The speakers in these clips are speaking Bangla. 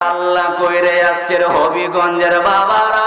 আল্লাহ কইরে আজকের হবিগঞ্জের বাবারা।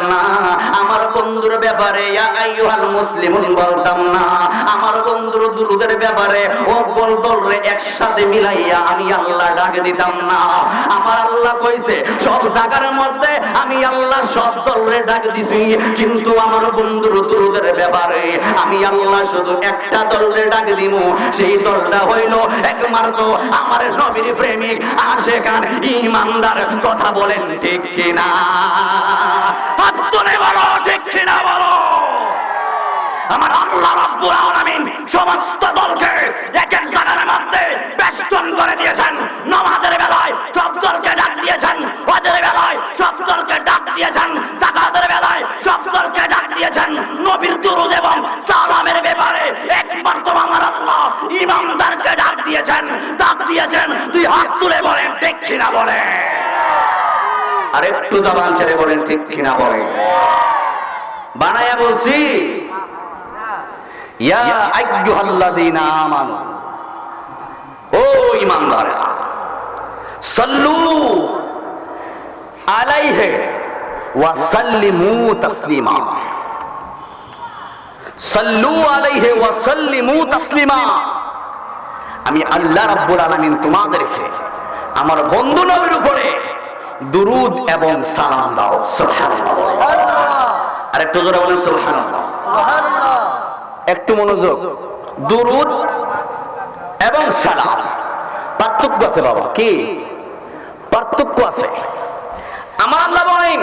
আমার বন্ধুর ব্যাপারে বলতাম না। আমার বন্ধুর দুরুদের ব্যাপারে, ও বল একসাথে মিলাইয়া আমি আল্লাহ দিতাম না। আমার আল্লাহ কইছে, সব মধ্যে আমি আল্লাহ সব ডাক দিছি। কিন্তু আমার বন্ধুর দুরুদের ব্যাপারে, আমি আল্লাহ শুধু একটা দলরে ডাক দিব সেই দলটা হইল একমাত্র আমার নবীর প্রেমিক আশেকান ইমানদার। কথা বলেন ঠিক কিনা? হাত তুলে বলো, ঠিক কিনা বলো? আমার আল্লাহ রাব্বুল আলামিন সমস্ত দলকে এক এক জায়গার মধ্যে বেষ্টন করে দিয়েছেন। নামাজের বেলায় সব দলকে ডাক দিয়েছেন হজের বেলায় সব দলকে ডাক দিয়েছেন যাকাতের বেলায় সব দলকে ডাক দিয়েছেন। নবীর দুরূদ এবং সালামের ব্যাপারে একমাত্র আমার আল্লাহ ইমামদারকে ডাক দিয়েছেন ডাক দিয়েছেন। দুই হাত তুলে বলেন, ঠিক কিনা বলে আর একটু জবান ছেড়ে বলেন, ঠিক কিনা বলে বানায়া বলছি, ইয়া আইয়ুহাল্লাযীনা আমানু, ও ঈমানদাররা, সাল্লু আলাইহি ওয়া সাল্লিমু তাসলিমা। সাল্লু আলাইহি ওয়া সাল্লিমু তাসলিমা। আমি আল্লাহ রাব্বুল আলামিন তোমাদেরকে, আমার বন্ধু নবীর উপরে দুরুদ এবং সালাম দাও আর একটু জোরে বলেন সুবহানাল্লাহ। একটু মনোযোগ। দুরুদ এবং সালাম। পার্থক্য আছে বাবা কি? পার্থক্য আছে। আমার আল্লাহ বলেন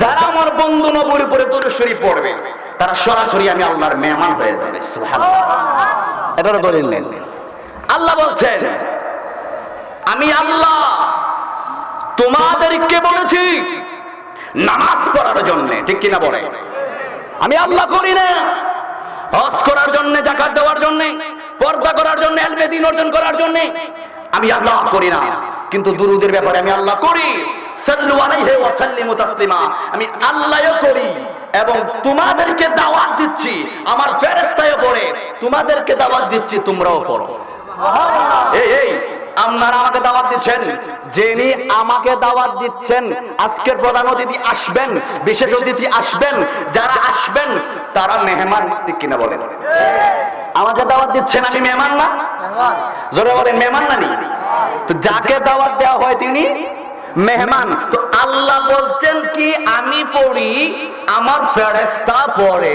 যারা আমার বন্ধু নবীর উপরে দরুদ শরীফ পড়বে তারা সরাসরি আমি আল্লাহর মেহমান হয়ে যাবে সুবহানাল্লাহ। এটারও দলিল নেন আল্লাহ বলছেন আমি আল্লাহ তোমাদেরকে বলেছি, নামাজ পড়ার জন্য, ঠিক কিনা বলে? আমি আল্লাহ করি না। হজ করার জন্য, জাকাত দেওয়ার জন্য, পর্দা করার জন্য, এলমে দিন অর্জন করার জন্য, আমি আল্লাহ করি না। কিন্তু দুরুদের ব্যাপারে আমি আল্লাহ করি। সাল্লু আলাইহি ওয়া সাল্লিমু তাসলিমা। আমি আল্লাহও করি এবং তোমাদেরকে দাওয়াত দিচ্ছি। আমার ফেরেশতায়ও পড়ে। তোমাদেরকে দাওয়াত দিচ্ছি, তোমরাও পড়ো। এই এই আপনারা আমাকে দাওয়াত দিচ্ছেন। যিনি আমাকে দাওয়াত দিচ্ছেন আজকের প্রধান অতিথি আসবেন বিশেষ অতিথি আসবেন যারা আসবেন তারা মেহমান ঠিক কিনা বলেন। আমাকে দাওয়াত দিচ্ছেন আমি মেহমান না? জোরে বলেন মেহমান না নি? তো যাকে দাওয়াত দেওয়া হয় তিনি? মেহমান, তো আল্লাহ বলছেন কি, আমি পড়ি, আমার ফেরেস্তা পড়ে,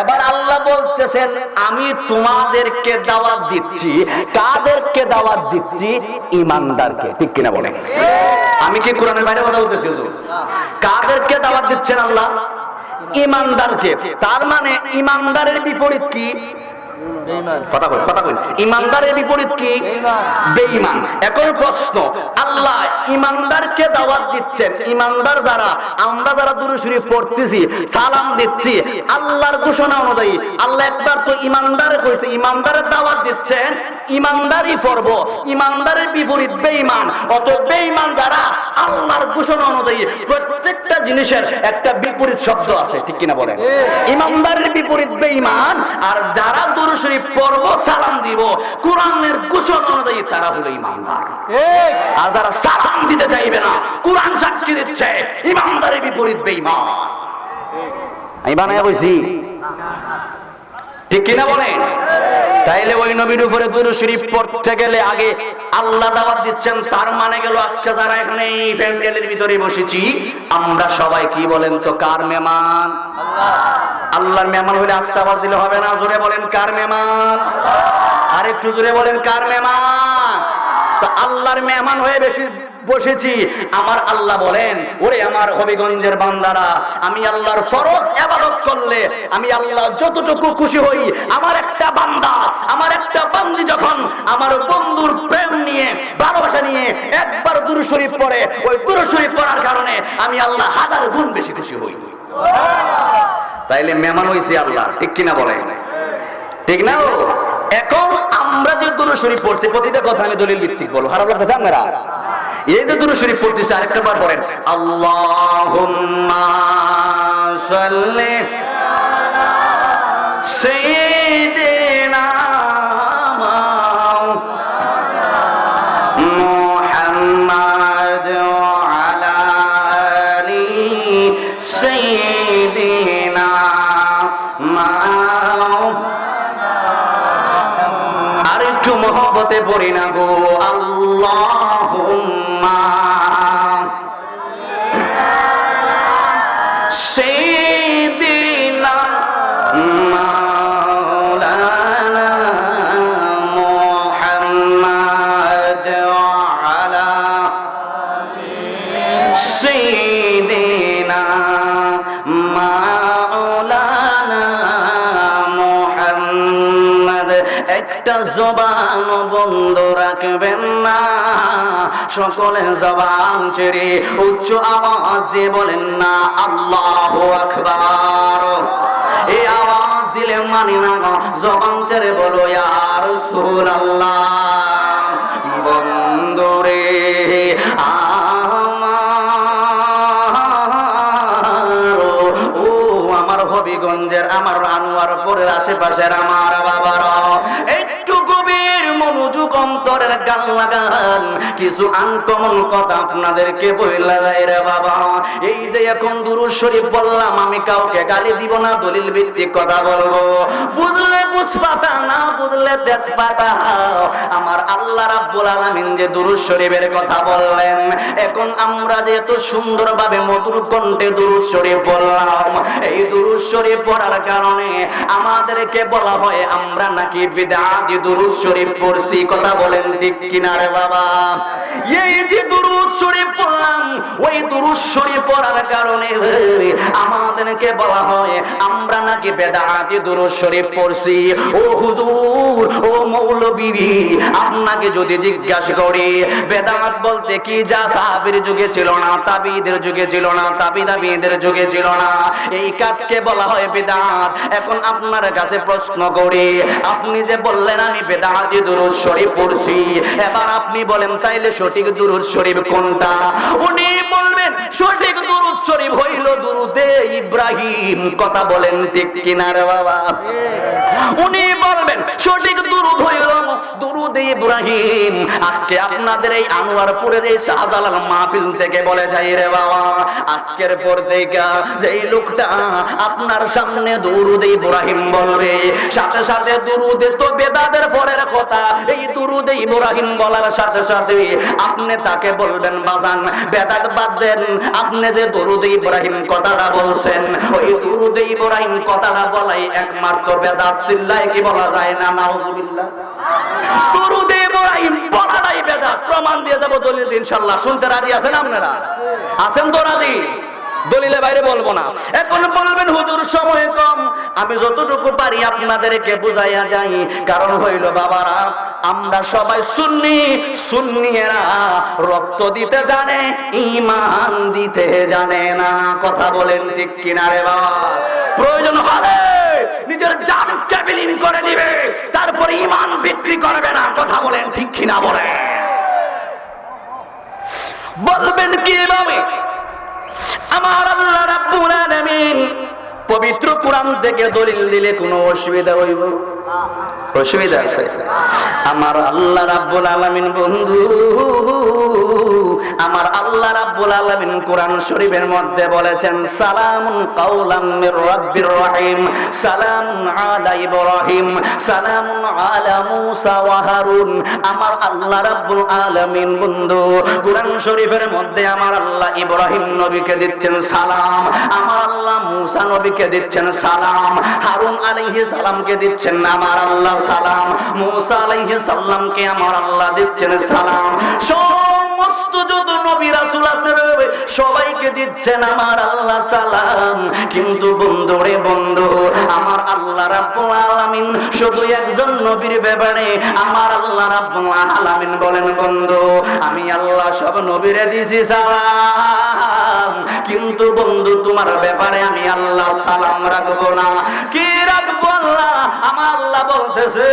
এবার আল্লাহ বলতেছেন, আমি তোমাদেরকে দাওয়াত দিচ্ছি। কাদেরকে দাওয়াত দিচ্ছি? ইমানদারকে। ঠিক কিনা বলে আমি কি কোরআনের বাইরে কথা বলতেছি? কাদেরকে দাওয়াত দিচ্ছেন আল্লাহ? ইমানদারকে। তার মানে ইমানদারের বিপরীত কি? কথা কই কথা কই ইমানদারের বিপরীত কি? বেঈমান। এখন প্রশ্ন আল্লাহ ইমানদারকে দাওয়াত দিচ্ছেন। ইমানদার যারা আমরা যারা দুরূদ শরীফ পড়তেছি সালাম দিচ্ছি আল্লাহর ঘোষণা অনুযায়ী আল্লাহ একবার তো ইমানদার কইছে ইমানদারের দাওয়াত দিচ্ছেন ইমানদারই পড়ব ইমানদারের বিপরীত বেঈমান। অত বেঈমান যারা আল্লাহর ঘোষণা অনুযায়ী প্রত্যেকটা জিনিসের একটা বিপরীত শব্দ আছে ঠিক কিনা বলেন? ইমানদারের বিপরীত বেঈমান আর যারা শরীফ পড়ব সালাম দিব। কোরআনের কুশল অনুযায়ী তারা হলো ইমানদার। আর যারা সালাম দিতে চাইবে না কোরআন সাক্ষী দিচ্ছে ইমানদারের বিপরীত বেঈমান। আমি বানায় কইছি। ঠিক কিনা বলেন? তাইলে ওই নবীর উপরে দুরূদ শরীফ পড়তে গেলে আগে আল্লাহ দাওয়াত দিচ্ছেন, তার মানে গেল আজকে যারা এখানে এই প্যান্ডেলের ভিতরে বসেছি, আমরা সবাই কি বলেন তো, কার মেমান আল্লাহর মেহমান হইলে আস্তে আওয়াজ দিলে হবে না? জোরে বলেন, কার মেহমান? আর একটু জোরে বলেন, কার মেহমান? তো আল্লাহর মেহমান হয়ে বেশি বসেছি। আমার আল্লাহ বলেন, ওরে আমার হবিগঞ্জের বান্দারা, আমি আল্লাহর ফরজ ইবাদত করলে আমি আল্লাহ যতটুকু খুশি হই, আমার একটা বান্দা, আমার একটা বান্দি যখন আমার বন্ধুর প্রেম নিয়ে, ভালোবাসা নিয়ে একবার দুরু শরীফ পড়ে, ওই দুরু শরীফ পড়ার কারণে আমি আল্লাহ হাজার গুণ বেশি খুশি হই। তাইলে মেহমান হইছি আল্লাহ, ঠিক কিনা বলে ঠিক না এখন আমরা যে দুরু শরীফ পড়ছি, প্রতিটা কথা আমি দলিল ভিত্তিক বলব। খারাপ লাগতেছে আপনারা? এই যে দুরু শরীফ পড়তেছে, আরেকটা বার পড়েন। আল্লাহুম্মা সাল্লি সাইয়্যিদিনা মুহাম্মাদ ওয়া আলা আলি সাইয়্যিদিনা আর একটু মহব্বতে পড়ি না গো। জবান বন্ধ রাখবেন না। সকলে জবান ছেড়ে উচ্চ আওয়াজ দিয়ে বলেন, না, আল্লাহ আকবার। এই আওয়াজ দিলে মানি না জবান ছেড়ে বলো ইয়ার সুর আল্লাহ বন্ধুরে আমার, ও আমার হবিগঞ্জের, আমার আনোয়ারপুরের আশেপাশের, আমার বাবার মনোযোগ অন্তরের গান লাগান। কিছু আনকমন কথা আপনাদেরকে বইলা যায় রে বাবা। এই যে এখন দুরুদ শরীফ বললাম, আমি কাউকে গালি দিব না, দলিল ভিত্তিক কথা বলব। বুঝলে বুঝপাতা না বুঝলে তেজপাতা। আমার আল্লাহ রাব্বুল আলামিন যে দুরুদ শরীফের কথা বললেন, এখন আমরা যে এত সুন্দরভাবে মধুর কণ্ঠে দুরুদ শরীফ বললাম, এই দুরুদ শরীফ পড়ার কারণে আমাদেরকে বলা হয়, আমরা নাকি বিদআতি দুরুদ শরীফ পড়ছি, কথা বলেন ঠিক কিনারে বাবা? এই যে দুরুদ শরীফ পড়লাম, ওই দুরুদ শরীফ পড়ার কারণে আমাদেরকে বলা হয়, আমরা নাকি বেদাতি দুরুদ শরীফ পড়ছি। ও হুজুর, ও মৌলবী আপনাকে যদি জিজ্ঞাসা করি, বেদাত বলতে কি যা সাহাবীর যুগে ছিল না, তাবিদের যুগে ছিল না তাবি তাবিদের যুগে ছিল না? এই কাজকে বলা হয় বেদাত। এখন আপনার কাছে প্রশ্ন করি, আপনি যে বললেন আমি বেদাতি দুরুদ শরীফ পড়ছি, এবার আপনি বলেন, তাইলে সঠিক দুরুদ শরীফ কোনটা? উনি বলবেন, সঠিক দুরুদ শরীফ হইল দুরুদে ইব্রাহিম। কথা বলেন ঠিক কিনারে বাবা? উনি বলবেন, সঠিক দুরুদ হইল দুরুদে ইব্রাহিম। আজকে আপনাদের এই আনোয়ারপুরের এই শাহজালাল মাহফিল থেকে বলে যাই রে বাবা, আজকের পর থেকে যেই লোকটা আপনার সামনে দুরুদে ইব্রাহিম বলবে, সাথে সাথে দুরুদে তো বেদাদের পরের কথা, এই দুরুদে ইব্রাহিম বলার সাথে সাথে আপনি তাকে বলবেন, বাজান, বেদাত বাদ দেন। আপনি যে দুরুদে ইব্রাহিম কথাটা বলছেন, ওই দুরুদে ইব্রাহিম কথাটা বলাই একমাত্র বেদাত সিল্লায় কি বলা যায় না? নাউজুবিল্লাহ। দুরুদে ইব্রাহিম বলাটাই বেদাত। প্রমাণ দিয়ে যাব দলিল ইনশাআল্লাহ শুনতে রাজি আছেন আপনারা? আছেন তো রাজি? দলিলে বাইরে বলব না। এখন বলবেন, হুজুর, সময় কম। আমি যতটুকু পারি আপনাদেরকে বুঝাইয়া যাই। কারণ হইল, বাবারা আমরা সবাই সুন্নি, সুন্নিয়েরা রক্ত দিতে জানে ইমান দিতে জানে না। কথা বলেন ঠিক কিনারে বাবা? প্রয়োজন হলে নিজের জানকে বিলীন করে দিবে, তারপরে ইমান বিক্রি করবে না। কথা বলেন ঠিক কিনা বলে? বলবেন কীভাবে আমার আল্লাহ রাব্বুল আলামিন পবিত্র কোরআন থেকে দলিল দিলে কোনো অসুবিধা হইব? অসুবিধা আছে। আমার আল্লাহ রাব্বুল আলামিন বন্ধু, আমার আল্লাহ রাব্বুল আলামিন কোরআন শরীফের মধ্যে বলেছেন, সালামুন কাওলাম মির রাব্বির রহিম সালামুন আলা ইব্রাহিম সালামুন আলা মূসা ওয়া হারুন। আমার আল্লাহ রাব্বুল আলামিন বন্ধু, কোরআন শরীফের মধ্যে আমার আল্লাহ ইব্রাহিম নবীকে দিচ্ছেন সালাম, আমার আল্লাহ মূসা নবীকে দিচ্ছেন সালাম, হারুন আলাইহিস সালামকে দিচ্ছেন আমার আল্লাহ সালাম। মুসা আলাইহিস সালামকে আমার আল্লাহ দিচ্ছেন সালাম। সমস্ত যত নবী রাসূল আছে সবাইকে দিচ্ছেন আমার আল্লাহ সালাম। কিন্তু বন্ধু রে বন্ধু, আমার আল্লাহ রাব্বুল আলামিন শুধু একজন নবীর ব্যাপারে আমার আল্লাহ রাব্বুল আলামিন বলেন, বন্ধু, আমি আল্লাহ সব নবীরে দিছি সালাম। কিন্তু বন্ধু, তোমার ব্যাপারে আমি আল্লাহ সালাম রাখব না। কি রাখব আল্লাহ? আমার আল্লাহ বলতেছে,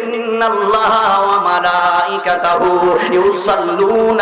ইন্নাল্লাহ ওয়া মালাইকাতাহু ইউসাল্লুনা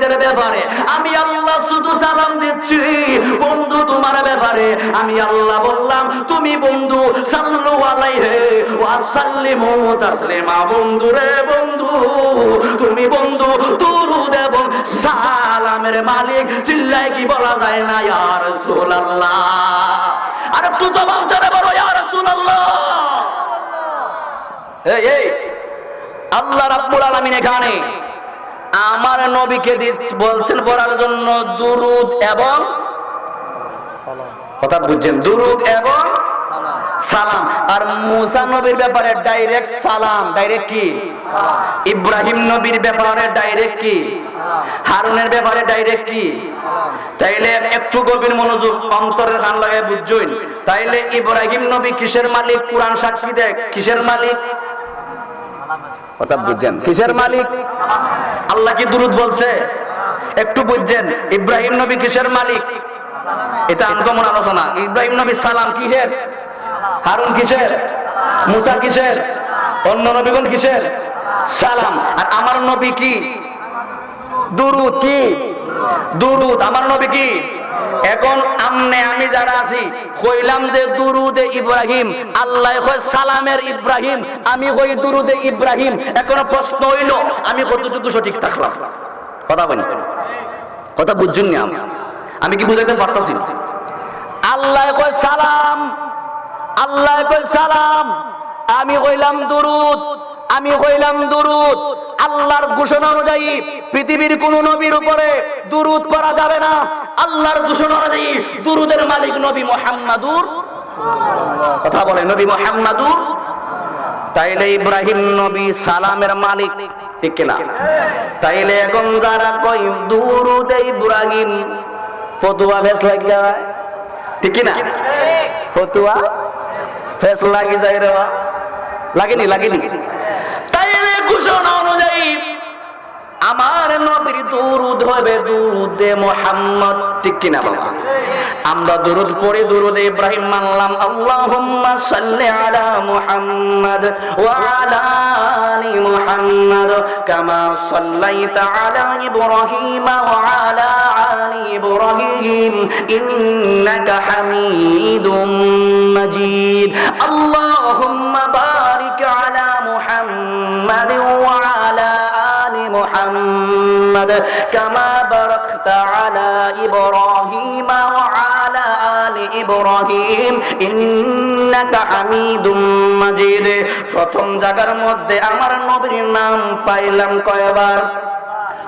নবীদের ব্যাপারে। আমি আল্লাহ শুধু সালাম দিচ্ছি। বন্ধু তোমার ব্যাপারে। আমি আল্লাহ বললাম, তুমি বন্ধু, সাল্লু বন্ধু রে বন্ধু, তুমি বন্ধু, দুরুদ এবং সালামের মালিক। চিল্লায় কি বলা যায় না, ইয়া রাসূলুল্লাহ। আর একটু জবাব ধরে বলো, ইয়া রাসূলুল্লাহ। এই এই। আল্লাহ রাব্বুল আলামিন এখানে। আমার নবীকে বলছেন পড়ার জন্য দুরুদ এবং কথা বুঝছেন? দুরুদ এবং সালাম। আর মুসা নবীর ব্যাপারে ডাইরেক্ট সালাম। ডাইরেক্ট কি? ইব্রাহিম নবীর ব্যাপারে ডাইরেক্ট কি? হারুনের ব্যাপারে ডাইরেক্ট কি? তাইলে একটু গভীর মনোযোগ অন্তরের কান লাগায় বুঝছইন তাইলে ইব্রাহিম নবী কিসের মালিক? কোরআন সাক্ষী দেখ। কিসের মালিক? কথা বুঝছেন। কিসের মালিক? আল্লাহ কি দুরুদ বলছে? একটু বুঝছেন, ইব্রাহিম নবী কিসের মালিক? এটা আনকমন আলোচনা। ইব্রাহিম নবী সালাম কিসের? হারুন কিসের? মুসা কিসের? অন্য নবীগণ কিসের? সালাম। আর আমার নবী কি? দুরুদ কি? দুরুদ। আমার নবী কি? এখন আমনে আমি যারা আছি, কইলাম যে দুরুদে ইব্রাহিম, আল্লাহ কয় সালামের ইব্রাহিম, আমি কই দুরুদে ইব্রাহিম, এখন প্রশ্ন হইল, আমি কতটুকু সঠিক থাকলাম? কথা বলি কথা বুঝছেন না আমি আমি কি বুঝাইতে পারতাছি? আল্লাহ কয় সালাম, আল্লাহ কয় সালাম, আমি কইলাম দুরুদ আমি কইলাম দুরুদ। আল্লাহর ঘোষণা অনুযায়ী পৃথিবীর কোন নবীর উপরে দুরুদ করা যাবে না। আল্লাহর ঘোষণা অনুযায়ী দুরুদের মালিক নবী মোহাম্মদুর কথা বলে নবী মোহাম্মদুর তাইলে ইব্রাহিম নবী সালামের মালিক, ঠিক কিনা? তাইলে এখন যারা কই দুরুদ ইব্রাহিম, ফতুয়া ভেস লাগি ঠিক কিনা? ফতুয়া ফেস লাগি যায় রে। লাগেনি লাগেনি? নবীর দুরুদ হবে দুরুদে মোহাম্মদ। ঠিক কিনা বাবা? আমরা দুরুদ পড়ে দুরুদে ইব্রাহিম মানলাম, আল্লাহুম্মা সাল্লি আলা মুহাম্মদ ওয়া আলা আলি মুহাম্মদ কামা সাল্লাইতা আলা ইব্রাহিম ওয়া আলা আলি ইব্রাহিম ইন্নাকা হামিদুম মাজিদ। আল্লাহুম্মা বারিক আলা ওয়া محمد كما باركت على إبراهيم وعلى آل إبراهيم إنك حميد مجيد প্রথম জায়গার মধ্যে আমার নবীর নাম পাইলাম কয়বার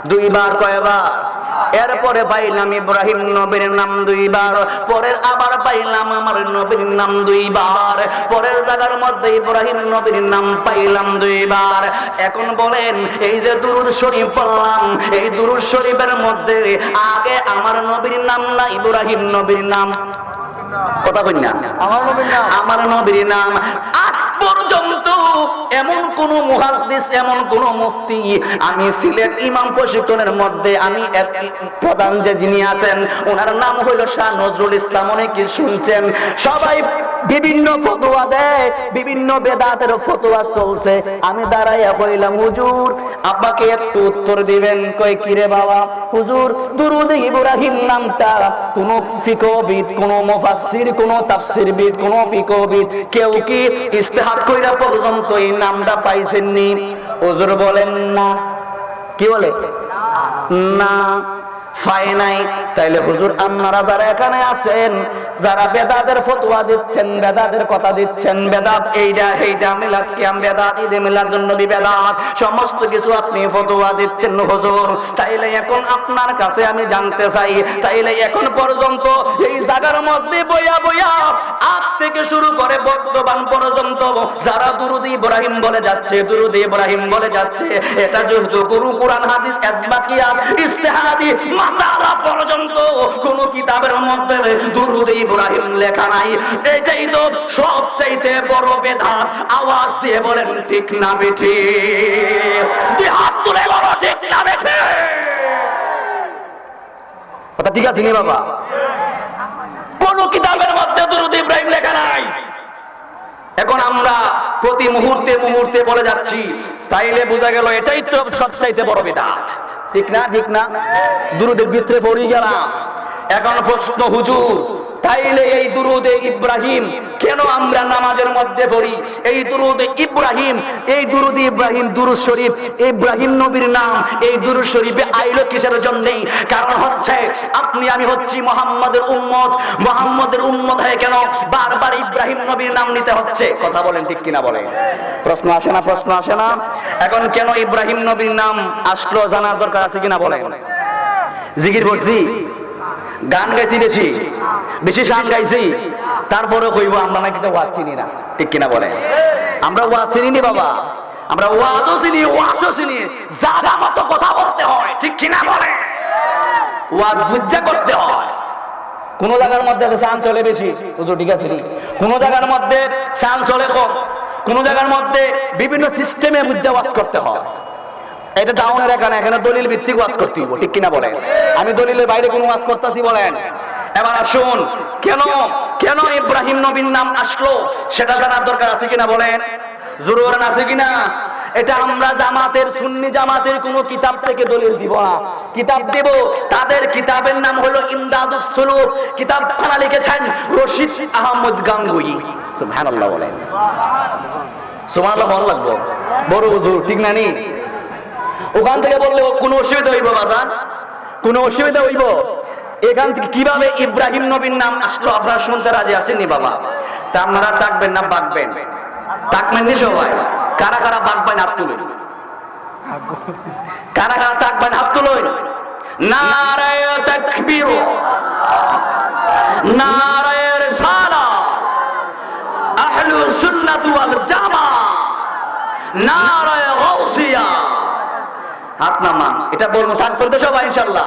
দুইবার কয়বার এরপরে পাইলাম ইব্রাহিম নবীর নাম দুইবার পরের আবার পাইলাম আমার নবীর নাম দুইবার পরের জায়গার মধ্যে ইব্রাহিম নবীর নাম পাইলাম দুইবার। এখন বলেন এই যে দুরুদ শরীফ পড়লাম এই দুরুদ শরীফের মধ্যে আগে আমার নবীর নাম না ইব্রাহিম নবীর নাম? কথা কই না। আমার নবীর নাম। আমার নবীর নাম। আজ পর্যন্ত এমন কোন মুহাদ্দিস, এমন কোন মুফতি, আমি সিলেট ইমাম প্রশিক্ষণের মধ্যে আমি প্রধান যে যিনি আছেন ওনার নাম হইল শাহ নজরুল ইসলাম, অনেকে শুনছেন। সবাই বিভিন্ন ফতোয়া দেয়, বিভিন্ন বেদাতের ফতোয়া চলছে। আমি দাঁড়াইয়া কইলাম, হুজুর আপনাকে একটু উত্তর দিবেন। কই কিরে বাবা? হুজুর, দুরুদ ইব্রাহিম নামটা কোন ফিকবিদ কোন মুফাসসির, কোন তাফসিরবিদ, কোন ফিকবিদ কেউ কি ইস্তেহাত কইরা পর্যন্ত এই নামটা পাইছেননি। ওজোর বলেন না। কি বলে? না। নাই। তাইলে হুজুর আপনারা যারা এখানে আছেন, যারা ফতোয়া দিচ্ছেন কথা দিচ্ছেন, বেদাত এইটা এইটা মিলাদ বেদাত ঈদে মিলাদ বেদাত সমস্ত কিছু আপনি ফতোয়া দিচ্ছেন হুজুর। তাইলে এখন আপনার কাছে আমি জানতে চাই, তাইলে এখন পর্যন্ত এই জায়গার মধ্যে বইয়া বইয়া আজ থেকে শুরু করে বর্তমান পর্যন্ত যারা দুরুদ ইব্রাহিম বলে যাচ্ছে, দুরুদ ইব্রাহিম বলে যাচ্ছে, এটা যেহেতু গুরু কোরআন, হাদিস এসবাকিয়াত ইস্তেহাদি মাসালা পর্যন্ত কোন কিতাবের মধ্যে দুরুদ ইব্রাহিম লেখা নাই। এটাই তো সবচাইতে বড় বেদাত। আওয়াজ দিয়ে বলেন, ঠিক না বেঠি। হাত তুলে বলো, ঠিক না বেঠি। কথা ঠিক আছে বাবা? কোন কিতাবের মধ্যে দুরুদ ইব্রাহিম লেখা নাই। এখন আমরা প্রতি মুহূর্তে মুহূর্তে বলে যাচ্ছি, তাইলে বোঝা গেল এটাই তো সবচাইতে বড় বিদাত। ঠিক না ঠিক না। দুরুদের ভিতরে পড়ি গেলাম। এখন প্রশ্ন হুজুর। তাইলে এই দুরুদে ইব্রাহিম কেন আমরা নামাজের মধ্যে পড়ি? এই দুরুদে ইব্রাহিম, এই দুরুদ ইব্রাহিম দুরুদ শরীফ, ইব্রাহিম নবীর নাম এই দুরুদ শরীফে আইলো কিসের জন্য কারণ হচ্ছে আপনি, আমি হচ্ছি মোহাম্মদের উম্মত। মোহাম্মদের উম্মত হয়ে কেন বারবার ইব্রাহিম নবীর নাম নিতে হচ্ছে? কথা বলেন ঠিক কিনা বলেন। প্রশ্ন আসে না, প্রশ্ন আসে না। এখন কেন ইব্রাহিম নবীর নাম আসলো জানার দরকার আছে কিনা বলেন? জিকির করছি গান গাইছি বেশি। বেশি গান গাইছি। তারপরে কইব, আমরা নাকি ওয়াজ চিনি না। ঠিক কিনা বলে? আমরা ওয়াজ চিনি নি বাবা? আমরা ওয়াজও চিনি ওয়াজও চিনি। জায়গা মতো কথা বলতে হয়, ঠিক কিনা বলে? ওয়াজ বুঝা করতে হয়। কোন জায়গার মধ্যে শান চলে বেশি? হুজুর, ঠিক আছে কোন জায়গার মধ্যে শান চলে কম? কোন জায়গার মধ্যে বিভিন্ন সিস্টেমে বুঝা ওয়াজ করতে হয়? এটা টাউনের এখানে এখানে দলিল ভিত্তিক ওয়াজ করতে ঠিক কিনা বলেন আমি দলিলের বাইরে কোনো ওয়াজ করতেছি বলেন? এবার আসুন। কেন? কেন ইব্রাহিম নবীর নাম আসলো? সেটা জানার দরকার আছে কিনা বলেন? জরুর আছে কিনা? এটা আমরা জামাতের, সুন্নি জামাতের কোন কিতাব থেকে দলিল দিব না। কিতাব দেব। তাদের কিতাবের নাম হলো ইমদাদুস সুলুক। কিতাব খানা লিখেছেন রশিদ আহমদ গাঙ্গুই। সুবহানাল্লাহ বলেন। সুবহানাল্লাহ ভালো লাগবে। বড় হুজুর, ঠিক না নি? ওখান থেকে বললে কোনো অসুবিধা হইব, বাজান? কোনো অসুবিধা হইব? এখান থেকে কীভাবে ইব্রাহিম নবীর নাম আসলো? আপনারা শুনতে রাজি আসেননি বাবা? তা আপনারা থাকবেন না বাগবেন থাকবেন নি সবাই? কারা কারা বাগবেন হাত তুলুন কারা কারা থাকবেন হাত তুলুন তাকবীর। রিসালা। সুন্নাত ওয়াল জামা। গাউসিয়া। হাত নামান। এটা বলব থাকবেন সবাই ইনশাল্লাহ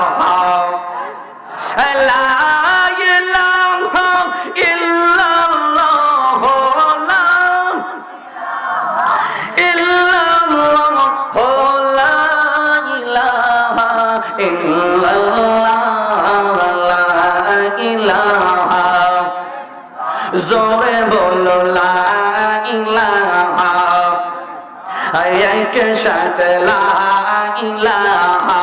লা ইলাহা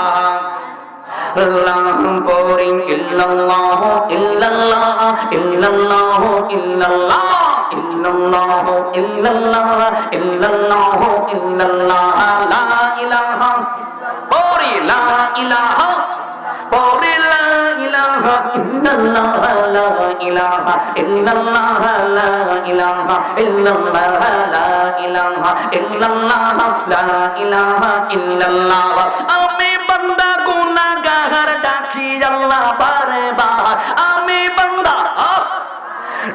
illallah la ilaha illallah la ilaha illallah la ilaha illallah la ilaha illallah আমি বান্দা গুনাহগার ডাকি আল্লাহ পারে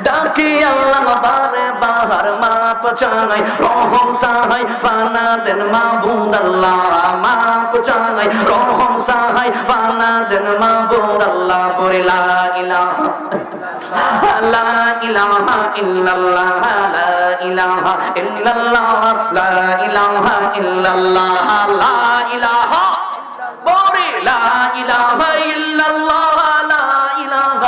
ডাকি আল্লাহ বারে বাহার মাপ চাই, রহম সাহাই ফানা দেন মাবুদ আল্লাহ মাপ চাই, রহম সাহাই ফানা দেন মাবুদ আল্লাহ পরে লা ইলাহা লা ইলাহা ইল্লাল্লাহ, লা ইলাহা ইল্লাল্লাহ, লা ইলাহা ইল্লাল্লাহ, লা ইলাহা পরে লা ইলাহা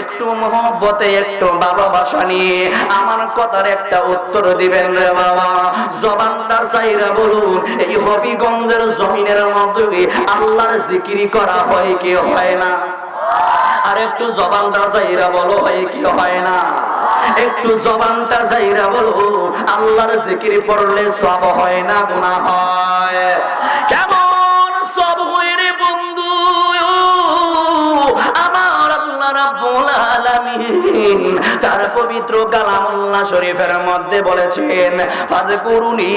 একটু মহব্বতে, একটু ভালোবাসা নিয়ে আমার কথার একটা উত্তর দিবেন রে বাবা। জবানটা চাইরা বলুন, এই হবিগঞ্জের জমিনের মধ্যে আল্লাহর জিকিরি করা হয় কি হয় না? আর একটু জবানটা চাইরা বলো, হয় কি হয় না? একটু জবানটা চাইরা বলো আল্লাহর জিকির পড়লে সব হয় না, গুনাহ হয়। কেমন তার পবিত্র কালামুল্লাহ শরীফের মধ্যে বলেছেন, ফাযকুরুনি,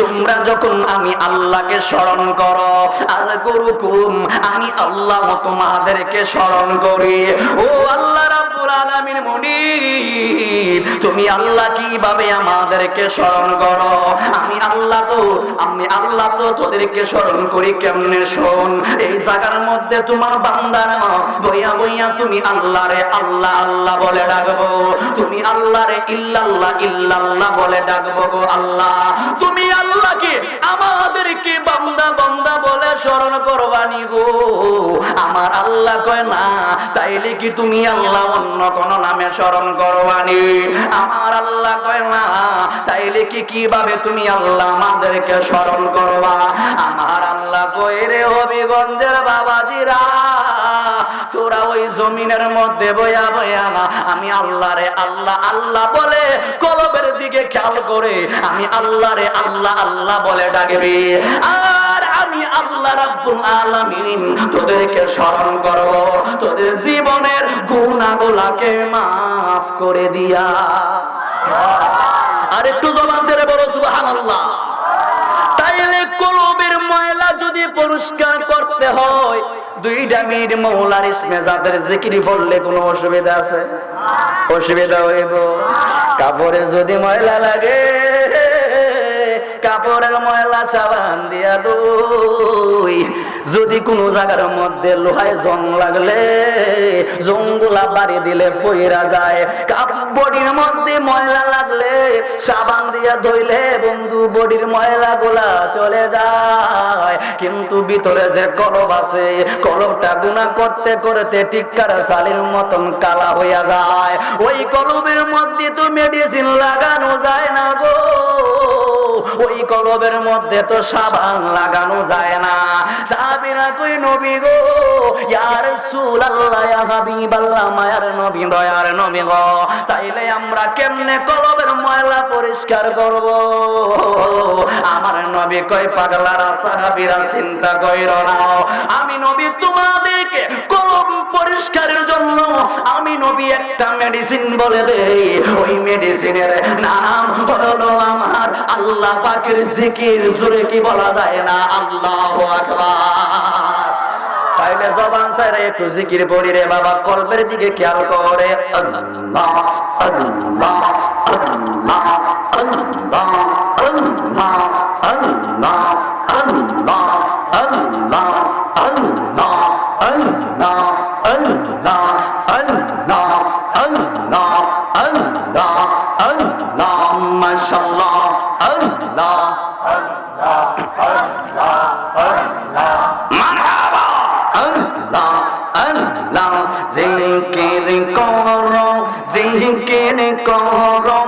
তোমরা যখন আমি আল্লাহকে স্মরণ করো, আযকুরুকুম, আমি আল্লাহ তোমাদেরকে স্মরণ করি। ও আল্লাহ রাব্বুল আলামিন মুনিব তুমি আল্লাহ কীভাবে আমাদেরকে স্মরণ করো? আমি আল্লাহ তো, আমি আল্লাহ তো তোদেরকে স্মরণ করি কেমনে শোন? এই জায়গার মধ্যে তোমার বান্দারা বইয়া বইয়া তুমি আল্লাহ রে আল্লাহ আল্লাহ বলে ডাকবো। তুমি আল্লাহ রে ইল্লাল্লাহ ইল্লাল্লাহ বলে ডাকবো গো আল্লাহ। তুমি আল্লাহকে আমাদেরকে বান্দা বান্দা বলে স্মরণ করবানি গো। আমার আল্লাহ কয় না, তাইলে কি তুমি আল্লাহ অন্য কোন নামে স্মরণ করবানি আমার আল্লাহ কয় না, তাইলে কি কীভাবে তুমি আল্লাহ আমাদেরকে স্মরণ করবা? আমার আল্লাহ কয় রে হবিগঞ্জের বাবাজিরা, তোরা ওই জমিনের মধ্যে বয়া বয়া আমি আল্লাহ রে আল্লাহ আল্লাহ বলে, কলবের দিকে খেয়াল করে, আমি আল্লাহ রে আল্লাহ আল্লাহ বলে ডাকবি। আর আমি আল্লাহ রাব্বুল আলামিন তোদেরকে স্মরণ করব, তোদের জীবনের গুনাহগুলোকে maaf করে দিয়া। আর একটু জবান ছেড়ে বলো, সুবহানাল্লাহ। তাইলে কলবের পরিষ্কার করতে হয়। দুই মিনিট মৌলার ইসমে যাদের জিকির পড়লে কোনো অসুবিধা আছে? অসুবিধা হইব। কাপড়ে যদি ময়লা লাগে কাপড়ের ময়লা সাবান দিয়া দুই। যদি কোনো জায়গার মধ্যে লোহায় জং লাগলে, জংগুলা বাড়ি দিলে পইরা যায়। বডির মধ্যে ময়লা লাগলে, সাবান দিয়া ধইলে বন্ধু, বডির ময়লা গুলা চলে যায়। কিন্তু ভিতরে যে কলব আছে, কলবটা গুণা করতে করতে টিক্কার সালির মতন কালা হইয়া যায়। ওই কলবের মধ্যে তো মেডিসিন লাগানো যায় না গো। ওই কলবের মধ্যে তো সাবান লাগানো যায় না। কই নবী গো। ইয়া রাসূলুল্লাহ, ইয়া হাবিবাল্লাহ, মায়ার নবী, দয়ার নবী গো। তাইলে আমরা কেমনে কলবের ময়লা পরিষ্কার করব? আমার নবী কই পাগলারা, সাহাবীরা চিন্তা কইরো না। আমি নবী তোমাদেরকে কলব পরিষ্কারের জন্য আমি নবী একটা মেডিসিন বলে দেই। ওই মেডিসিনের নাম হলো আমার আল্লাহ পাকের জিকির জোরে কি বলা যায় না আল্লাহু তাইলে জবান একটু জিকির রে বাবা দিকে খেয়াল করে আল্লাহ আল্লাহ আল্লাহ আল্লাহ আল্লাহ আল্লাহ আল্লাহ আল্লাহ আল্লাহ আল্লাহ আল্লাহ আল্লাহ আল্লাহ আল্লাহ আল্লাহ আল্লাহ আল্লাহ আল্লাহ জিকির করো জিকির করো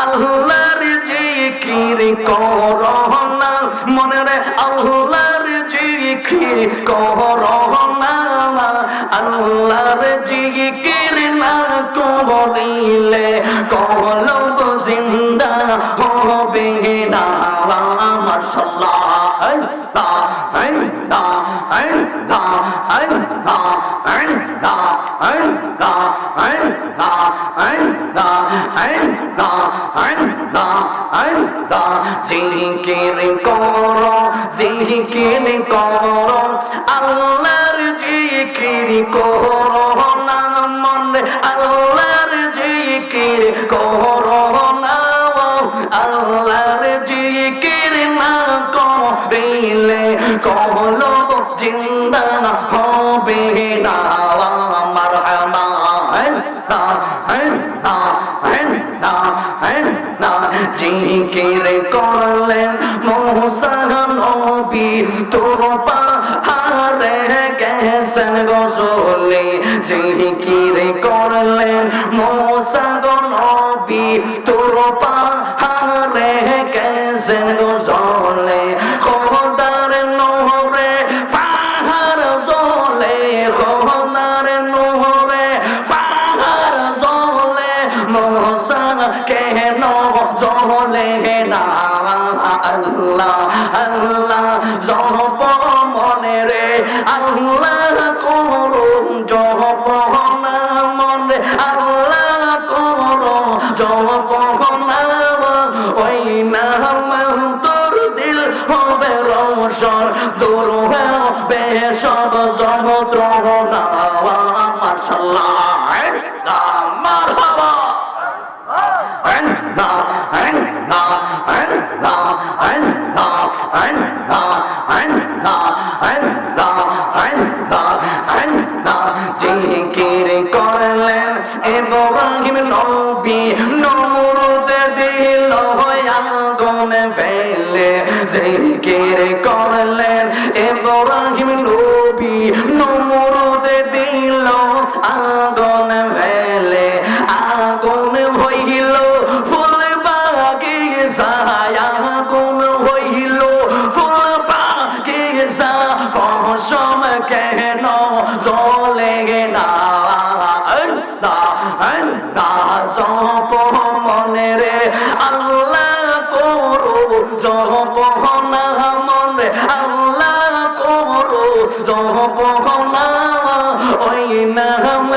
আল্লাহর জিকির করো না মনে রে আল্লাহর জিকির করো না আল্লাহর জিকির না করিলে জিকির করো জিকির করো। আল্লাহর জিকির করো না আল্লাহর জিকির করো না আল্লাহর জিকির না করলে কহলো জিন্দা হবে না। জিকির করলেন মোসা নবী তোর পাহাড়ে গেছেন গজলে। জিকির করলেন মোসা রোশন দূর হবে সব যন্ত্রণা মাশাল্লাহ। আমার ফসম কেন জলে না? জপ মনে রে। আল্লাহ করো, জপ না মনে। আল্লাহ করো, জপ না। ওই নাম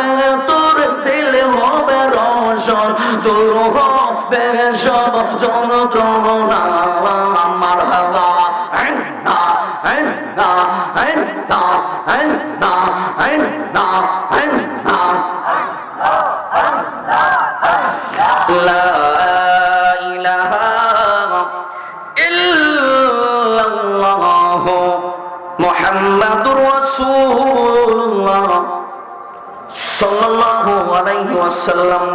তোর দিল হবে রসন তোর হবে সব যন্ত্রণা। আমার হাওয়া সাল্লাম